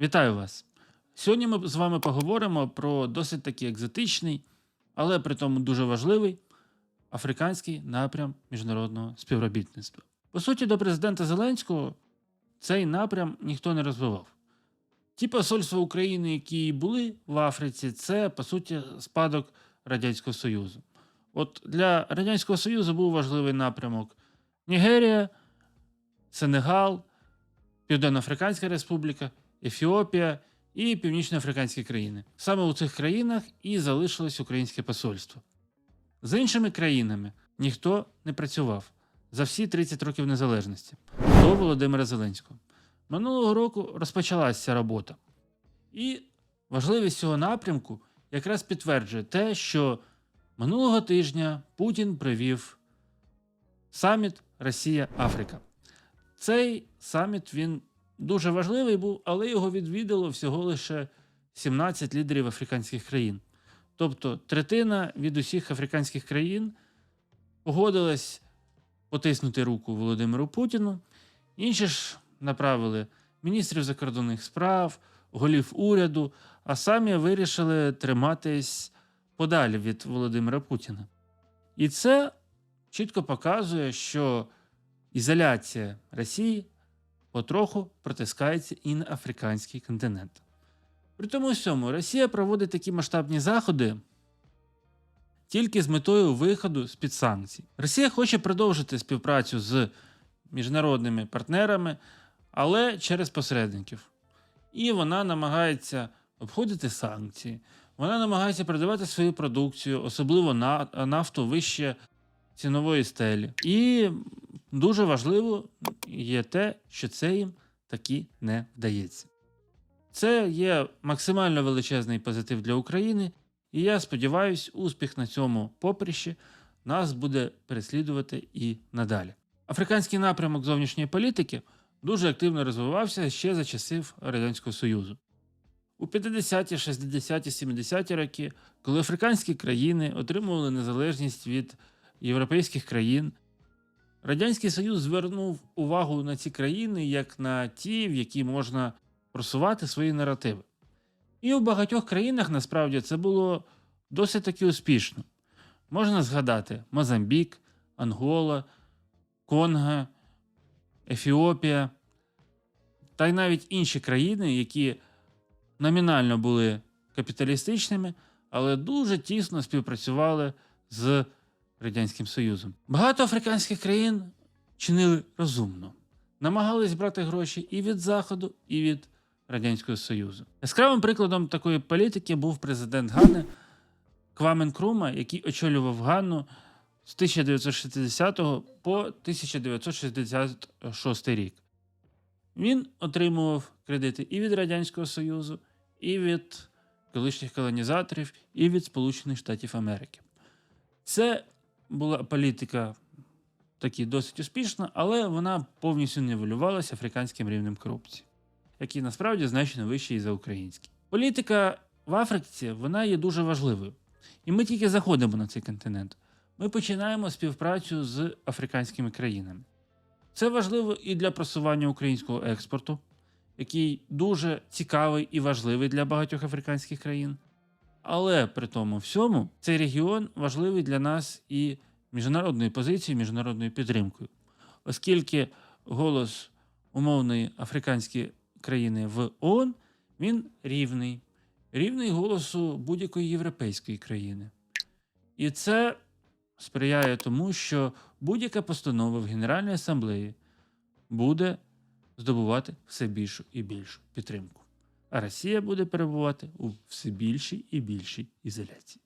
Вітаю вас! Сьогодні ми з вами поговоримо про досить таки екзотичний, але при тому дуже важливий африканський напрям міжнародного співробітництва. По суті, до президента Зеленського цей напрям ніхто не розвивав. Ті посольства України, які були в Африці, це по суті спадок Радянського Союзу. От для Радянського Союзу був важливий напрямок Нігерія, Сенегал, Південно-Африканська Республіка, Ефіопія і північноафриканські країни. Саме у цих країнах і залишилось українське посольство. З іншими країнами ніхто не працював за всі 30 років незалежності до Володимира Зеленського. Минулого року розпочалася робота. І важливість цього напрямку якраз підтверджує те, що минулого тижня Путін провів саміт Росія-Африка. Цей саміт він дуже важливий був, але його відвідало всього лише 17 лідерів африканських країн. Тобто третина від усіх африканських країн погодилась потиснути руку Володимиру Путіну. Інші ж направили міністрів закордонних справ, голів уряду, а самі вирішили триматись подалі від Володимира Путіна. І це чітко показує, що ізоляція Росії потроху протискається і на африканський континент. При тому всьому Росія проводить такі масштабні заходи тільки з метою виходу з під санкцій. Росія хоче продовжити співпрацю з міжнародними партнерами, але через посередників. І вона намагається обходити санкції, вона намагається продавати свою продукцію, особливо на нафту вище цінової стелі. І дуже важливо є те, що це їм таки не вдається. Це є максимально величезний позитив для України, і я сподіваюся, успіх на цьому поприщі нас буде переслідувати і надалі. Африканський напрямок зовнішньої політики дуже активно розвивався ще за часів Радянського Союзу. У 50-ті, 60-ті, 70-ті роки, коли африканські країни отримували незалежність від європейських країн, Радянський Союз звернув увагу на ці країни як на ті, в які можна просувати свої наративи. І у багатьох країнах насправді це було досить таки успішно. Можна згадати Мозамбік, Ангола, Конго, Ефіопія та й навіть інші країни, які номінально були капіталістичними, але дуже тісно співпрацювали з Радянським Союзом. Багато африканських країн чинили розумно, намагались брати гроші і від Заходу, і від Радянського Союзу. Яскравим прикладом такої політики був президент Гани Квамен Крума, який очолював Ганну з 1960 по 1966 рік. Він отримував кредити і від Радянського Союзу, і від колишніх колонізаторів, і від Сполучених Штатів Америки. Це була політика таки досить успішна, але вона повністю нівелювалася африканським рівнем корупції, який насправді значно вищий за український. Політика в Африці вона є дуже важливою. І ми тільки заходимо на цей континент. Ми починаємо співпрацю з африканськими країнами. Це важливо і для просування українського експорту, який дуже цікавий і важливий для багатьох африканських країн. Але при тому всьому цей регіон важливий для нас і міжнародною позицією, міжнародною підтримкою, оскільки голос умовної африканської країни в ООН він рівний, рівний голосу будь-якої європейської країни. І це сприяє тому, що будь-яка постанова в Генеральній асамблеї буде здобувати все більшу і більшу підтримку а Росія буде перебувати у все більшій і більшій ізоляції.